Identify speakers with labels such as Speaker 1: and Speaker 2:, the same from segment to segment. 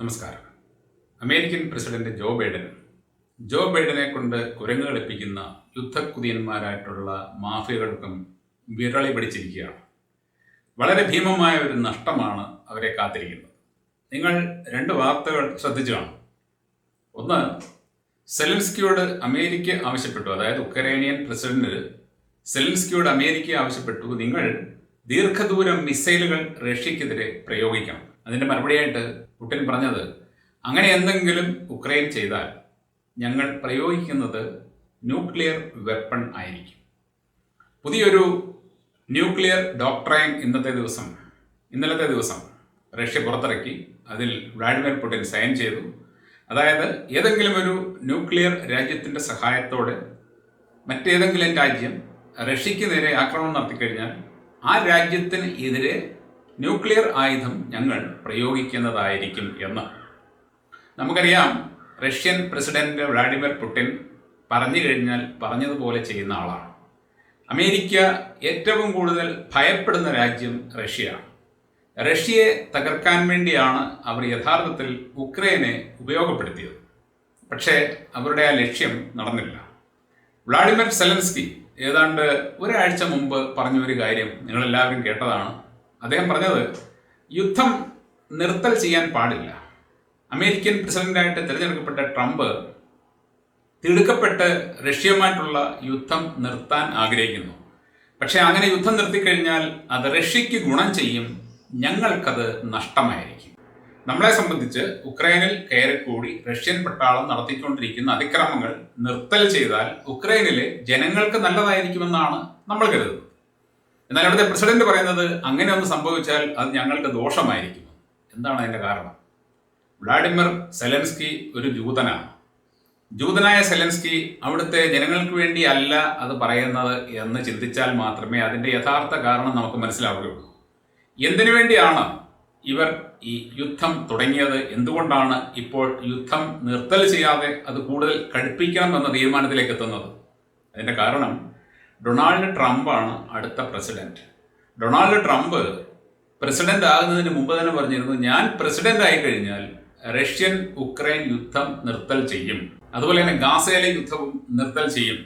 Speaker 1: നമസ്കാരം. American president Joe Biden. Joe ബൈഡനെ കൊണ്ട് കുരങ്ങ് കളിപ്പിക്കുന്ന യുദ്ധക്കുതിയന്മാരായിട്ടുള്ള മാഫിയകൾക്കും വിരളി പിടിച്ചിരിക്കുകയാണ്. വളരെ ഭീമമായ ഒരു നഷ്ടമാണ് അവരെ കാത്തിരിക്കുന്നത്. നിങ്ങൾ രണ്ട് വാർത്തകൾ ശ്രദ്ധിച്ചു കാണും ഒന്ന് സെലൻസ്കിയോട് അമേരിക്ക ആവശ്യപ്പെട്ടു. അതായത് ഉക്രൈനിയൻ പ്രസിഡന്റ് സെലൻസ്കിയോട് അമേരിക്ക ആവശ്യപ്പെട്ടു. നിങ്ങൾ ദീർഘദൂരം മിസൈലുകൾ റഷ്യക്കെതിരെ പ്രയോഗിക്കണം. അതിന്റെ മറുപടിയായിട്ട് പുടിൻ പറഞ്ഞത് അങ്ങനെ എന്തെങ്കിലും ഉക്രൈൻ ചെയ്താൽ ഞങ്ങൾ പ്രയോഗിക്കുന്നത് ന്യൂക്ലിയർ വെപ്പൺ ആയിരിക്കും. പുതിയൊരു ന്യൂക്ലിയർ ഡോക്ടറൈൻ ഇന്നത്തെ ദിവസം ഇന്നലത്തെ ദിവസം റഷ്യ പുറത്തിറക്കി അതിൽ വ്ളാഡിമിർ പുടിൻ സൈൻ ചെയ്തു. അതായത് ഏതെങ്കിലും ഒരു ന്യൂക്ലിയർ രാജ്യത്തിന്റെ സഹായത്തോടെ മറ്റേതെങ്കിലും രാജ്യം റഷ്യക്ക് നേരെ ആക്രമണം നടത്തിക്കഴിഞ്ഞാൽ ആ രാജ്യത്തിന് എതിരെ ന്യൂക്ലിയർ ആയുധം ഞങ്ങൾ പ്രയോഗിക്കുന്നതായിരിക്കും എന്ന്. നമുക്കറിയാം റഷ്യൻ പ്രസിഡന്റ് വ്ളാഡിമിർ പുടിൻ പറഞ്ഞു കഴിഞ്ഞാൽ പറഞ്ഞതുപോലെ ചെയ്യുന്ന ആളാണ്. അമേരിക്ക ഏറ്റവും കൂടുതൽ ഭയപ്പെടുന്ന രാജ്യം റഷ്യയാണ്. റഷ്യയെ തകർക്കാൻ വേണ്ടിയാണ് അവർ യഥാർത്ഥത്തിൽ ഉക്രൈനെ ഉപയോഗപ്പെടുത്തിയത്. പക്ഷേ അവരുടെ ആ ലക്ഷ്യം നടന്നില്ല. വ്ളാഡിമിർ സെലൻസ്കി ഏതാണ്ട് ഒരാഴ്ച മുമ്പ് പറഞ്ഞൊരു കാര്യം നിങ്ങളെല്ലാവരും കേട്ടതാണ്. അദ്ദേഹം പറഞ്ഞത് യുദ്ധം നിർത്തൽ ചെയ്യാൻ പാടില്ല. അമേരിക്കൻ പ്രസിഡന്റായിട്ട് തിരഞ്ഞെടുക്കപ്പെട്ട ട്രംപ് തിടുക്കപ്പെട്ട് റഷ്യയുമായിട്ടുള്ള യുദ്ധം നിർത്താൻ ആഗ്രഹിക്കുന്നു. പക്ഷേ അങ്ങനെ യുദ്ധം നിർത്തിക്കഴിഞ്ഞാൽ അത് റഷ്യക്ക് ഗുണം ചെയ്യും. ഞങ്ങൾക്കത് നഷ്ടമായിരിക്കും. നമ്മളെ സംബന്ധിച്ച് ഉക്രൈനിൽ കയറിക്കൂടി റഷ്യൻ പട്ടാളം നടത്തിക്കൊണ്ടിരിക്കുന്ന അതിക്രമങ്ങൾ നിർത്തൽ ചെയ്താൽ ഉക്രൈനിലെ ജനങ്ങൾക്ക് നല്ലതായിരിക്കുമെന്നാണ് നമ്മൾ കരുതുന്നത്. എന്നാൽ അവിടുത്തെ പ്രസിഡന്റ് പറയുന്നത് അങ്ങനെ ഒന്ന് സംഭവിച്ചാൽ അത് ഞങ്ങൾക്ക് ദോഷമായിരിക്കും. എന്താണ് അതിന്റെ കാരണം? വ്ളാഡിമിർ സെലൻസ്കി ഒരു ജൂതനാണ്. ജൂതനായ സെലൻസ്കി അവിടുത്തെ ജനങ്ങൾക്ക് വേണ്ടി അല്ല അത് പറയുന്നത് എന്ന് ചിന്തിച്ചാൽ മാത്രമേ അതിന്റെ യഥാർത്ഥ കാരണം നമുക്ക് മനസ്സിലാവുകയുള്ളൂ. എന്തിനു വേണ്ടിയാണ് ഇവർ ഈ യുദ്ധം തുടങ്ങിയത്? എന്തുകൊണ്ടാണ് ഇപ്പോൾ യുദ്ധം നിർത്തൽ ചെയ്യാതെ അത് കൂടുതൽ കടുപ്പിക്കണം എന്ന തീരുമാനത്തിലേക്ക് എത്തുന്നത്? അതിന്റെ കാരണം ഡൊണാൾഡ് ട്രംപാണ് അടുത്ത പ്രസിഡന്റ്. ഡൊണാൾഡ് ട്രംപ് പ്രസിഡന്റ് ആകുന്നതിന് മുമ്പ് തന്നെ പറഞ്ഞിരുന്നു ഞാൻ പ്രസിഡന്റ് ആയി കഴിഞ്ഞാൽ റഷ്യൻ ഉക്രൈൻ യുദ്ധം നിർത്തൽ ചെയ്യും. അതുപോലെ തന്നെ ഗാസയിലെ യുദ്ധവും നിർത്തൽ ചെയ്യും.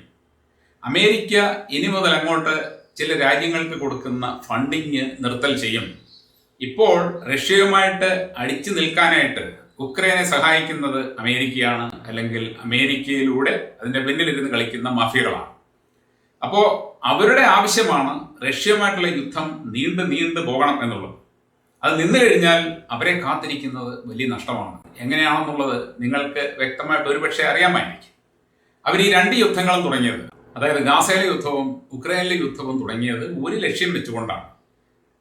Speaker 1: അമേരിക്ക ഇനി മുതൽ അങ്ങോട്ട് ചില രാജ്യങ്ങൾക്ക് കൊടുക്കുന്ന ഫണ്ടിങ് നിർത്തൽ ചെയ്യും. ഇപ്പോൾ റഷ്യയുമായിട്ട് അടിച്ചു നിൽക്കാനായിട്ട് ഉക്രൈനെ സഹായിക്കുന്നത് അമേരിക്കയാണ് അല്ലെങ്കിൽ അമേരിക്കയിലൂടെ അതിന്റെ പിന്നിലിരുന്ന് കളിക്കുന്ന മാഫിയകളാണ്. അപ്പോ അവരുടെ ആവശ്യമാണ് റഷ്യയുമായിട്ടുള്ള യുദ്ധം നീണ്ടു നീണ്ടു പോകണം എന്നുള്ളത്. അത് നിന്നു കഴിഞ്ഞാൽ അവരെ കാത്തിരിക്കുന്നത് വലിയ നഷ്ടമാണ്. എങ്ങനെയാണെന്നുള്ളത് നിങ്ങൾക്ക് വ്യക്തമായിട്ട് ഒരുപക്ഷെ അറിയാമായിരിക്കും. അവർ ഈ രണ്ട് യുദ്ധങ്ങളും തുടങ്ങിയത് അതായത് ഗാസയിലെ യുദ്ധവും ഉക്രൈനിലെ യുദ്ധവും തുടങ്ങിയത് ഒരു ലക്ഷ്യം വെച്ചുകൊണ്ടാണ്.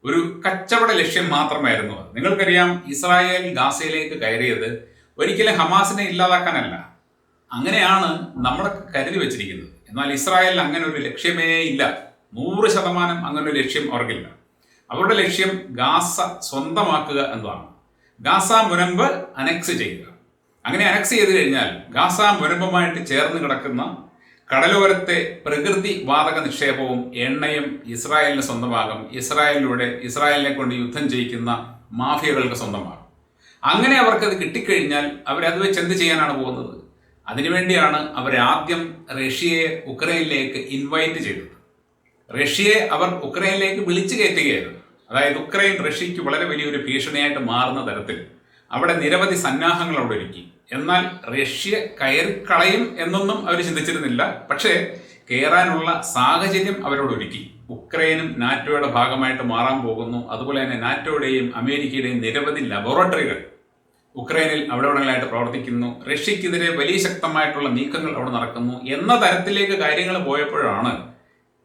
Speaker 1: ഒരു കച്ചവട ലക്ഷ്യം മാത്രമായിരുന്നു അത്. നിങ്ങൾക്കറിയാം ഇസ്രായേൽ ഗാസയിലേക്ക് കയറിയത് ഒരിക്കലും ഹമാസിനെ ഇല്ലാതാക്കാനല്ല. അങ്ങനെയാണ് നമ്മളൊക്കെ കരുതി വെച്ചിരിക്കുന്നത്. എന്നാൽ ഇസ്രായേലിന് അങ്ങനെ ഒരു ലക്ഷ്യമേ ഇല്ല. നൂറ് ശതമാനം അങ്ങനെ ഒരു ലക്ഷ്യം അവർക്കില്ല. അവരുടെ ലക്ഷ്യം ഗാസ സ്വന്തമാക്കുക എന്നതാണ്. ഗാസ മുനമ്പ് അനക്സ് ചെയ്യുക. അങ്ങനെ അനക്സ് ചെയ്ത് കഴിഞ്ഞാൽ ഗാസ മുനമ്പുമായിട്ട് ചേർന്ന് കിടക്കുന്ന കടലോരത്തെ പ്രകൃതി വാതക നിക്ഷേപവും എണ്ണയും ഇസ്രായേലിന് സ്വന്തമാകും. ഇസ്രായേലിലൂടെ ഇസ്രായേലിനെ കൊണ്ട് യുദ്ധം ചെയ്യിക്കുന്ന മാഫിയകൾക്ക് സ്വന്തമാകും. അങ്ങനെ അവർക്കത് കിട്ടിക്കഴിഞ്ഞാൽ അവരത് വെച്ച് എന്ത് ചെയ്യാനാണ് പോകുന്നത്? അതിനുവേണ്ടിയാണ് അവർ ആദ്യം റഷ്യയെ ഉക്രൈനിലേക്ക് ഇൻവൈറ്റ് ചെയ്തത്. റഷ്യയെ അവർ ഉക്രൈനിലേക്ക് വിളിച്ചു കയറ്റുകയായിരുന്നു. അതായത് ഉക്രൈൻ റഷ്യയ്ക്ക് വളരെ വലിയൊരു ഭീഷണിയായിട്ട് മാറുന്ന തരത്തിൽ അവിടെ നിരവധി സന്നാഹങ്ങൾ അവിടെ ഒരുക്കി. എന്നാൽ റഷ്യ കയറിക്കളയും എന്നൊന്നും അവർ ചിന്തിച്ചിരുന്നില്ല. പക്ഷേ കയറാനുള്ള സാഹചര്യം അവരോട് ഒരുക്കി. ഉക്രൈനും നാറ്റോയുടെ ഭാഗമായിട്ട് മാറാൻ പോകുന്നു. അതുപോലെ തന്നെ നാറ്റോയുടെയും അമേരിക്കയുടെയും നിരവധി ലബോറട്ടറികൾ ഉക്രൈനിൽ അവിടെ ഇവിടങ്ങളായിട്ട് പ്രവർത്തിക്കുന്നു. റഷ്യക്കെതിരെ വലിയ ശക്തമായിട്ടുള്ള നീക്കങ്ങൾ അവിടെ നടക്കുന്നു. എന്ന തരത്തിലേക്ക് കാര്യങ്ങൾ പോയപ്പോഴാണ്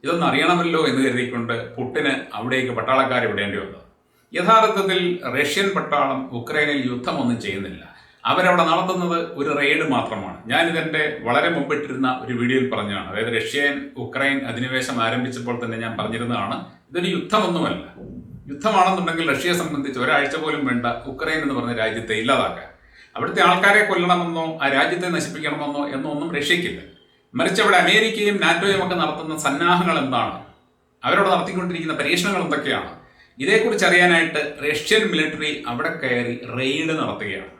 Speaker 1: ഇതൊന്നും അറിയണമല്ലോ എന്ന് കരുതിക്കൊണ്ട് പുട്ടിന് അവിടേക്ക് പട്ടാളക്കാരെ വിടേണ്ടി വന്നത്. യഥാർത്ഥത്തിൽ റഷ്യൻ പട്ടാളം ഉക്രൈനിൽ യുദ്ധമൊന്നും ചെയ്യുന്നില്ല. അവരവിടെ നടത്തുന്നത് ഒരു റെയ്ഡ് മാത്രമാണ്. ഞാനിതെന്റെ വളരെ മുമ്പിട്ടിരുന്ന ഒരു വീഡിയോയിൽ പറഞ്ഞതാണ്. അതായത് റഷ്യൻ ഉക്രൈൻ അധിനിവേശം ആരംഭിച്ചപ്പോൾ തന്നെ ഞാൻ പറഞ്ഞിരുന്നതാണ് ഇതൊരു യുദ്ധമൊന്നുമല്ല. യുദ്ധമാണെന്നുണ്ടെങ്കിൽ റഷ്യയെ സംബന്ധിച്ച് ഒരാഴ്ച പോലും വേണ്ട ഉക്രൈൻ എന്ന് പറഞ്ഞ രാജ്യത്തെ ഇല്ലാതാക്കാൻ. അവിടുത്തെ ആൾക്കാരെ കൊല്ലണമെന്നോ ആ രാജ്യത്തെ നശിപ്പിക്കണമെന്നോ എന്നൊന്നും റഷ്യക്കില്ല മറിച്ച് അവിടെ അമേരിക്കയും നാറ്റോയും ഒക്കെ നടത്തുന്ന സന്നാഹങ്ങൾ എന്താണ്? അവരോട് നടത്തിക്കൊണ്ടിരിക്കുന്ന പരീക്ഷണങ്ങൾ എന്തൊക്കെയാണ്? ഇതേക്കുറിച്ച് അറിയാനായിട്ട് റഷ്യൻ മിലിറ്ററി അവിടെ കയറി റെയ്ഡ് നടത്തുകയാണ്.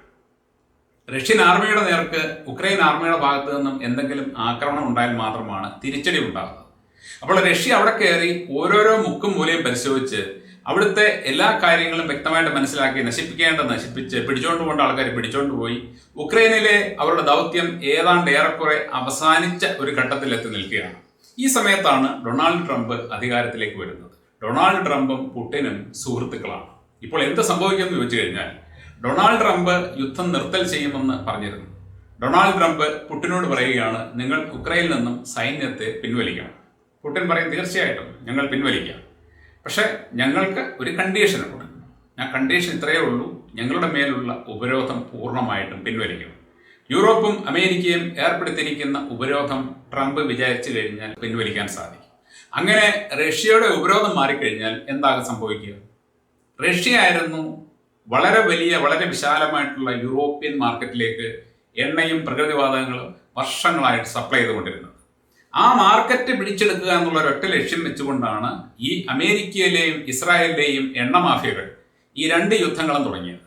Speaker 1: റഷ്യൻ ആർമിയുടെ നേർക്ക് ഉക്രൈൻ ആർമിയുടെ ഭാഗത്തു നിന്നും എന്തെങ്കിലും ആക്രമണം ഉണ്ടായാൽ മാത്രമാണ് തിരിച്ചടി ഉണ്ടാകുന്നത് അപ്പോൾ റഷ്യ അവിടെ കയറി ഓരോരോ മുക്കും മൂലയും പരിശോധിച്ച് അവിടുത്തെ എല്ലാ കാര്യങ്ങളും വ്യക്തമായിട്ട് മനസ്സിലാക്കി നശിപ്പിക്കേണ്ട നശിപ്പിച്ച് പിടിച്ചോണ്ട് പോകേണ്ട ആൾക്കാർ പിടിച്ചോണ്ട് പോയി. ഉക്രൈനിലെ അവരുടെ ദൗത്യം ഏതാണ്ട് ഏറെക്കുറെ അവസാനിച്ച ഒരു ഘട്ടത്തിൽ എത്തി നിൽക്കുകയാണ്. ഈ സമയത്താണ് ഡൊണാൾഡ് ട്രംപ് അധികാരത്തിലേക്ക് വരുന്നത്. ഡൊണാൾഡ് ട്രംപും പുട്ടിനും സുഹൃത്തുക്കളാണ്. ഇപ്പോൾ എന്ത് സംഭവിക്കുമെന്ന് ചോദിച്ചു കഴിഞ്ഞാൽ ഡൊണാൾഡ് ട്രംപ് യുദ്ധം നിർത്തൽ ചെയ്യുമെന്ന് പറഞ്ഞിരുന്നു. ഡൊണാൾഡ് ട്രംപ് പുട്ടിനോട് പറയുകയാണ് നിങ്ങൾ ഉക്രൈനിൽ നിന്നും സൈന്യത്തെ പിൻവലിക്കണം. പുട്ടിൻ പറയും തീർച്ചയായിട്ടും ഞങ്ങൾ പിൻവലിക്കാം. പക്ഷേ ഞങ്ങൾക്ക് ഒരു കണ്ടീഷനുണ്ട് ആ കണ്ടീഷൻ ഇത്രയേ ഉള്ളൂ. ഞങ്ങളുടെ മേലുള്ള ഉപരോധം പൂർണമായിട്ടും പിൻവലിക്കണം യൂറോപ്പും അമേരിക്കയും ഏർപ്പെടുത്തിയിരിക്കുന്ന ഉപരോധം ട്രംപ് വിചാരിച്ചു കഴിഞ്ഞാൽ പിൻവലിക്കാൻ സാധിക്കും. അങ്ങനെ റഷ്യയുടെ ഉപരോധം മാറിക്കഴിഞ്ഞാൽ എന്താകും സംഭവിക്കുക? റഷ്യ ആയിരുന്നു വളരെ വലിയ വളരെ വിശാലമായിട്ടുള്ള യൂറോപ്യൻ മാർക്കറ്റിലേക്ക് എണ്ണയും പ്രകൃതിവാതകങ്ങളും വർഷങ്ങളായിട്ട് സപ്ലൈ ചെയ്തുകൊണ്ടിരുന്നത്. ആ മാർക്കറ്റ് പിടിച്ചെടുക്കുക എന്നുള്ള ഒരൊറ്റ ലക്ഷ്യം വെച്ചുകൊണ്ടാണ് ഈ അമേരിക്കയിലെയും ഇസ്രായേലിലെയും എണ്ണ മാഫിയകൾ ഈ രണ്ട് യുദ്ധങ്ങളും തുടങ്ങിയത്.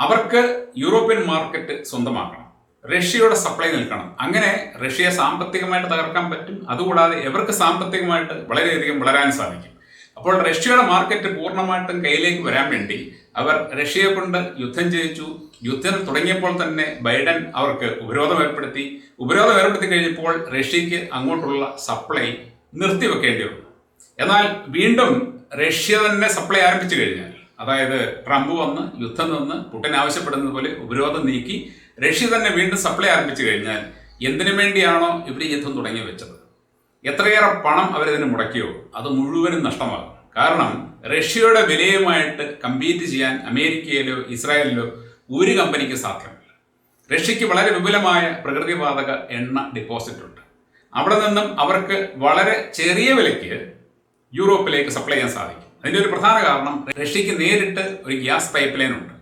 Speaker 1: അവർക്ക് യൂറോപ്യൻ മാർക്കറ്റ് സ്വന്തമാക്കണം. റഷ്യയുടെ സപ്ലൈ നിൽക്കണം. അങ്ങനെ റഷ്യയെ സാമ്പത്തികമായിട്ട് തകർക്കാൻ പറ്റും. അതുകൂടാതെ ഇവർക്ക് സാമ്പത്തികമായിട്ട് വളരെയധികം വളരാൻ സാധിക്കും. അപ്പോൾ റഷ്യയുടെ മാർക്കറ്റ് പൂർണമായിട്ടും കയ്യിലേക്ക് വരാൻ വേണ്ടി അവർ റഷ്യയെ കൊണ്ട് യുദ്ധം ചെയ്യിച്ചു യുദ്ധം തുടങ്ങിയപ്പോൾ തന്നെ ബൈഡൻ അവർക്ക് ഉപരോധം ഏർപ്പെടുത്തി. ഉപരോധം ഏർപ്പെടുത്തി കഴിഞ്ഞപ്പോൾ റഷ്യക്ക് അങ്ങോട്ടുള്ള സപ്ലൈ നിർത്തിവെക്കേണ്ടി വന്നു. എന്നാൽ വീണ്ടും റഷ്യ തന്നെ സപ്ലൈ ആരംഭിച്ചു കഴിഞ്ഞാൽ അതായത് ട്രംപ് വന്ന് യുദ്ധം നിന്ന് പുടിൻ ആവശ്യപ്പെടുന്നത് പോലെ ഉപരോധം നീക്കി റഷ്യ തന്നെ വീണ്ടും സപ്ലൈ ആരംഭിച്ചു കഴിഞ്ഞാൽ എന്തിനു വേണ്ടിയാണോ ഇവർ യുദ്ധം തുടങ്ങി വെച്ചത്? എത്രയേറെ പണം അവരിതിന് മുടക്കിയോ? അത് മുഴുവനും നഷ്ടമാകും. കാരണം റഷ്യയുടെ വിലയുമായിട്ട് കമ്പീറ്റ് ചെയ്യാൻ അമേരിക്കയിലോ ഇസ്രായേലിലോ ഒരു കമ്പനിക്ക് സാധ്യമല്ല. റഷ്യക്ക് വളരെ വിപുലമായ പ്രകൃതിവാതക എണ്ണ ഡിപ്പോസിറ്റ് ഉണ്ട്. അവിടെ നിന്നും അവർക്ക് വളരെ ചെറിയ വിലയ്ക്ക് യൂറോപ്പിലേക്ക് സപ്ലൈ ചെയ്യാൻ സാധിക്കും. അതിന്റെ ഒരു പ്രധാന കാരണം റഷ്യക്ക് നേരിട്ട് ഒരു ഗ്യാസ് പൈപ്പ് ലൈൻ ഉണ്ട്.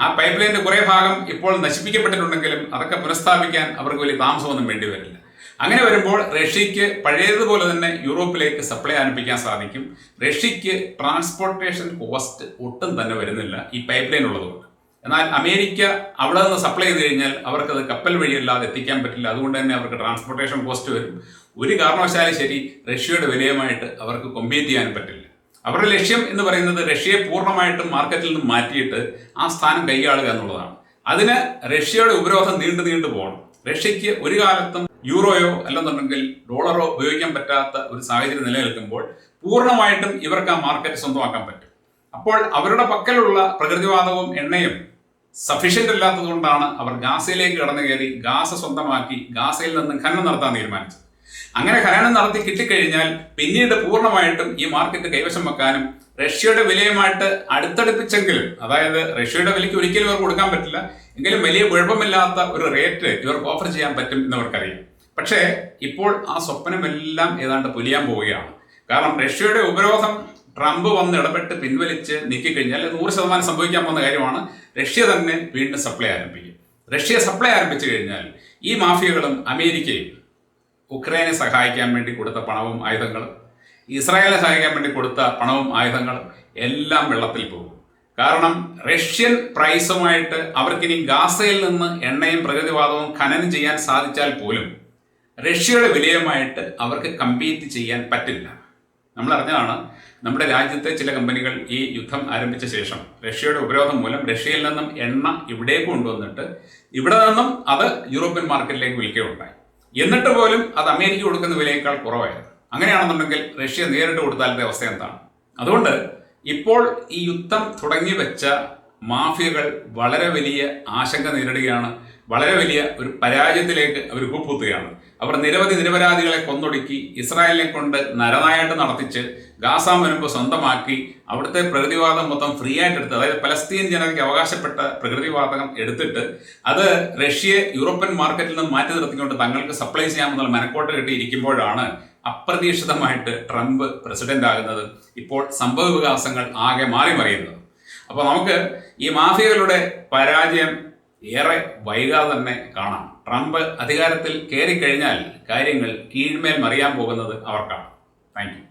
Speaker 1: ആ പൈപ്പ് ലൈനിന്റെ കുറേ ഭാഗം ഇപ്പോൾ നശിപ്പിക്കപ്പെട്ടിട്ടുണ്ടെങ്കിലും അതൊക്കെ പുനഃസ്ഥാപിക്കാൻ അവർക്ക് വലിയ താമസമൊന്നും വേണ്ടി വരില്ല. അങ്ങനെ വരുമ്പോൾ റഷ്യക്ക് പഴയതുപോലെ തന്നെ യൂറോപ്പിലേക്ക് സപ്ലൈ ആരംഭിക്കാൻ സാധിക്കും. റഷ്യക്ക് ട്രാൻസ്പോർട്ടേഷൻ കോസ്റ്റ് ഒട്ടും തന്നെ വരുന്നില്ല ഈ പൈപ്പ് ലൈൻ ഉള്ളതുകൊണ്ട്. എന്നാൽ അമേരിക്ക അവിടെ നിന്ന് സപ്ലൈ ചെയ്ത് കഴിഞ്ഞാൽ അവർക്കത് കപ്പൽ വഴിയല്ലാതെ എത്തിക്കാൻ പറ്റില്ല. അതുകൊണ്ട് തന്നെ അവർക്ക് ട്രാൻസ്പോർട്ടേഷൻ കോസ്റ്റ് വരും. ഒരു കാരണവശാലും ശരി റഷ്യയുടെ വിലയുമായിട്ട് അവർക്ക് കൊമ്പീറ്റ് ചെയ്യാൻ പറ്റില്ല. അവരുടെ ലക്ഷ്യം എന്ന് പറയുന്നത് റഷ്യയെ പൂർണമായിട്ടും മാർക്കറ്റിൽ നിന്ന് മാറ്റിയിട്ട് ആ സ്ഥാനം കൈയാളുക എന്നുള്ളതാണ്. അതിന് റഷ്യയുടെ ഉപരോധം നീണ്ടു നീണ്ടു പോകണം. റഷ്യക്ക് ഒരു കാലത്തും യൂറോയോ അല്ലെന്നുണ്ടെങ്കിൽ ഡോളറോ ഉപയോഗിക്കാൻ പറ്റാത്ത ഒരു സാഹചര്യം നിലനിൽക്കുമ്പോൾ പൂർണമായിട്ടും ഇവർക്ക് ആ മാർക്കറ്റ് സ്വന്തമാക്കാൻ പറ്റും. അപ്പോൾ അവരുടെ പക്കലുള്ള പ്രകൃതിവാതകവും എണ്ണയും സഫീഷ്യന്റ് അല്ലാത്തത് കൊണ്ടാണ് അവർ ഗാസയിലേക്ക് കടന്നു കയറി ഗാസ സ്വന്തമാക്കി ഗാസയിൽ നിന്ന് ഖനനം നടത്താൻ തീരുമാനിച്ചത്. അങ്ങനെ ഖനനം നടത്തി കിട്ടിക്കഴിഞ്ഞാൽ പിന്നീട് പൂർണമായിട്ടും ഈ മാർക്കറ്റ് കൈവശം വെക്കാനും റഷ്യയുടെ വിലയുമായിട്ട് അടുത്തടുപ്പിച്ചെങ്കിലും അതായത് റഷ്യയുടെ വിലയ്ക്ക് ഒരിക്കലും ഇവർക്ക് കൊടുക്കാൻ പറ്റില്ല എങ്കിലും വലിയ കുഴപ്പമില്ലാത്ത ഒരു റേറ്റ് ഇവർക്ക് ഓഫർ ചെയ്യാൻ പറ്റും എന്നവർക്കറിയാം പക്ഷേ ഇപ്പോൾ ആ സ്വപ്നമെല്ലാം ഏതാണ്ട് പൊലിയാൻ പോവുകയാണ്. കാരണം റഷ്യയുടെ ഉപരോധം ട്രംപ് വന്ന് ഇടപെട്ട് പിൻവലിച്ച് നീക്കിക്കഴിഞ്ഞാൽ നൂറ് ശതമാനം സംഭവിക്കാൻ പോകുന്ന കാര്യമാണ്. റഷ്യ തന്നെ വീണ്ടും സപ്ലൈ ആരംഭിക്കും. റഷ്യ സപ്ലൈ ആരംഭിച്ചു കഴിഞ്ഞാൽ ഈ മാഫിയകളും അമേരിക്കയും ഉക്രൈനെ സഹായിക്കാൻ വേണ്ടി കൊടുത്ത പണവും ആയുധങ്ങളും ഇസ്രായേലിനെ സഹായിക്കാൻ വേണ്ടി കൊടുത്ത പണവും ആയുധങ്ങളും എല്ലാം വെള്ളത്തിൽ പോകും. കാരണം റഷ്യൻ പ്രൈസുമായിട്ട് അവർക്കിനി ഗാസയിൽ നിന്ന് എണ്ണയും പ്രകൃതിവാദവും ഖനനം ചെയ്യാൻ സാധിച്ചാൽ പോലും റഷ്യയുടെ വിലയുമായിട്ട് അവർക്ക് കമ്പീറ്റ് ചെയ്യാൻ പറ്റില്ല. നമ്മൾ അറിഞ്ഞതാണ് നമ്മുടെ രാജ്യത്തെ ചില കമ്പനികൾ ഈ യുദ്ധം ആരംഭിച്ച ശേഷം റഷ്യയുടെ ഉപരോധം മൂലം റഷ്യയിൽ നിന്നും എണ്ണ ഇവിടേക്ക് കൊണ്ടുവന്നിട്ട് ഇവിടെ നിന്നും അത് യൂറോപ്യൻ മാർക്കറ്റിലേക്ക് വിൽക്കുകയുണ്ടായി. എന്നിട്ട് പോലും അത് അമേരിക്ക കൊടുക്കുന്ന വിലയേക്കാൾ കുറവായിരുന്നു. അങ്ങനെയാണെന്നുണ്ടെങ്കിൽ റഷ്യ നേരിട്ട് കൊടുത്താലത്തെ അവസ്ഥ എന്താണ്? അതുകൊണ്ട് ഇപ്പോൾ ഈ യുദ്ധം തുടങ്ങി വെച്ച മാഫിയകൾ വളരെ വലിയ ആശങ്ക നേരിടുകയാണ്. വളരെ വലിയ ഒരു പരാജയത്തിലേക്ക് അവർ കൂപ്പുത്തുകയാണ് അവർ നിരവധി നിരപരാധികളെ കൊന്നൊടുക്കി ഇസ്രായേലിനെ കൊണ്ട് നരനായിട്ട് നടത്തിച്ച് ഗാസ മുൻപ് സ്വന്തമാക്കി അവിടുത്തെ പ്രകൃതിവാദം മൊത്തം ഫ്രീ ആയിട്ട് എടുത്ത് അതായത് പലസ്തീൻ ജനതയ്ക്ക് അവകാശപ്പെട്ട പ്രകൃതിവാതകം എടുത്തിട്ട് അത് റഷ്യയെ യൂറോപ്യൻ മാർക്കറ്റിൽ നിന്ന് മാറ്റി നിർത്തിക്കൊണ്ട് തങ്ങൾക്ക് സപ്ലൈ ചെയ്യാമെന്നുള്ള മനക്കോട്ട് കിട്ടിയിരിക്കുമ്പോഴാണ് അപ്രതീക്ഷിതമായിട്ട് ട്രംപ് പ്രസിഡന്റ് ആകുന്നത് ഇപ്പോൾ സംഭവ വികാസങ്ങൾ ആകെ മാറി മറിയുന്നത് അപ്പോൾ നമുക്ക് ഈ മാഫിയകളുടെ പരാജയം ഏറെ വൈകാതെ തന്നെ കാണാം. ട്രംപ് അധികാരത്തിൽ കയറിക്കഴിഞ്ഞാൽ കാര്യങ്ങൾ കീഴ്മേൽ മറിയാൻ പോകുന്നത് അവർക്കാണ്. താങ്ക്